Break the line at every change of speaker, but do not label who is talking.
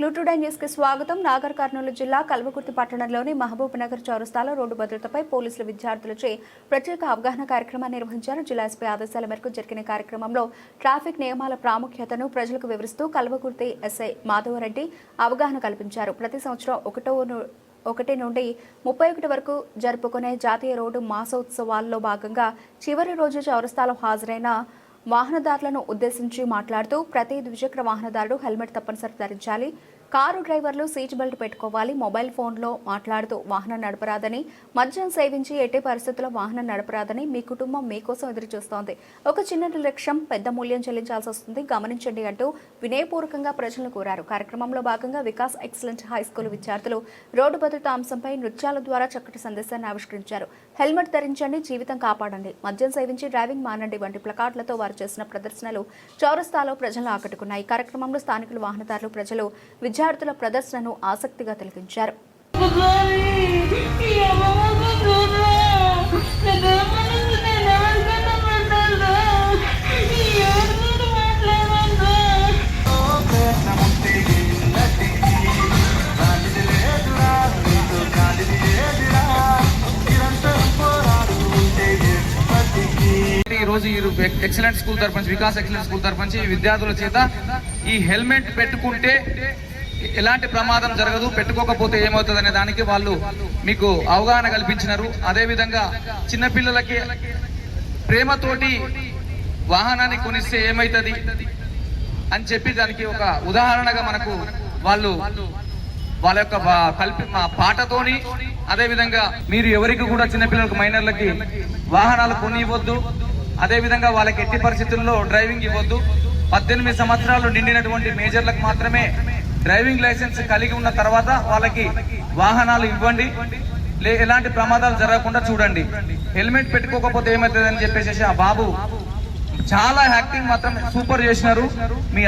క్లూటుడే న్యూస్కి స్వాగతం. నాగర్ కర్నూలు జిల్లా కల్వకుర్తి పట్టణంలోని మహబూబ్ నగర్ చౌరస్తాలో రోడ్డు భద్రతపై పోలీసులు విద్యార్థులచే ప్రత్యేక అవగాహన కార్యక్రమాన్ని నిర్వహించారు. జిల్లా ఎస్పీ ఆదేశాల మేరకు జరిగిన కార్యక్రమంలో ట్రాఫిక్ నియమాల ప్రాముఖ్యతను ప్రజలకు వివరిస్తూ కల్వకుర్తి ఎస్ఐ మాధవరెడ్డి అవగాహన కల్పించారు. ప్రతి సంవత్సరం ఒకటో ఒకటి నుండి ముప్పై ఒకటి వరకు జరుపుకునే జాతీయ రోడ్డు మాసోత్సవాల్లో భాగంగా చివరి రోజు చౌరస్తాలో హాజరైన వాహనదారులను ఉద్దేశించి మాట్లాడుతూ ప్రతి ద్విచక్ర వాహనదారుడు హెల్మెట్ తప్పనిసరి ధరించాలి. కారు డ్రైవర్లు సీట్ బెల్ట్ పెట్టుకోవాలి మొబైల్ ఫోన్లో మాట్లాడుతూ వాహనం నడపరాదని మద్యం సేవించి ఎట్టి పరిస్థితుల్లో వాహనం నడపరాదని మీ కుటుంబం మీకోసం ఎదురుచూస్తోంది. ఒక చిన్న నిర్లక్ష్యం పెద్ద మూల్యం చెల్లించాల్సి వస్తుంది. గమనించండి అంటూ వినయపూర్వకంగా ప్రజలను కోరారు. కార్యక్రమంలో భాగంగా వికాస్ ఎక్సలెంట్ హై స్కూల్ విద్యార్థులు రోడ్డు భద్రత అంశంపై నృత్యాల ద్వారా చక్కటి సందేశాన్ని ఆవిష్కరించారు. హెల్మెట్ ధరించండి జీవితం కాపాడండి. మద్యం సేవించి డ్రైవింగ్ మానండి వంటి ప్లకార్డులతో వారు చేసిన ప్రదర్శనలు చౌరస్తాలో ప్రజలను ఆకట్టుకున్నాయి. ఈ కార్యక్రమంలో స్థానికులు వాహనదారులు ప్రజలు విద్యార్థుల విద్యార్థుల ప్రదర్శనను ఆసక్తిగా తిలకించారు.
ఈ ఈ
రోజు ఈ ఎక్సలెంట్ స్కూల్ తరపు నుంచి వికాస్ ఎక్సలెంట్ స్కూల్ తరపు నుంచి విద్యార్థుల చేత ఈ హెల్మెట్ పెట్టుకుంటే ఎలాంటి ప్రమాదం జరగదు పెట్టుకోకపోతే ఏమవుతుంది అనే దానికి వాళ్ళు మీకు అవగాహన కల్పించినారు. అదేవిధంగా చిన్నపిల్లలకి ప్రేమతోటి వాహనాన్ని కొనిస్తే ఏమవుతుంది అని చెప్పి దానికి ఒక ఉదాహరణగా మనకు వాళ్ళు వాళ్ళ యొక్క కల్పి పాటతోని అదేవిధంగా మీరు ఎవరికి కూడా చిన్నపిల్లలకు మైనర్లకి వాహనాలు కొని ఇవ్వద్దు అదేవిధంగా వాళ్ళకి ఎట్టి పరిస్థితుల్లో డ్రైవింగ్ ఇవ్వద్దు. పద్దెనిమిది సంవత్సరాలు నిండినటువంటి మేజర్లకు మాత్రమే డ్రైవింగ్ లైసెన్స్ కలిగి ఉన్న తర్వాత వాళ్ళకి వాహనాలు ఇవ్వండి. లే ఎలాంటి ప్రమాదాలు జరగకుండా చూడండి. హెల్మెట్ పెట్టుకోకపోతే ఏమవుతుంది అని చెప్పేసి ఆ బాబు చాలా యాక్టింగ్ మాత్రం సూపర్ చేసినారు. మీ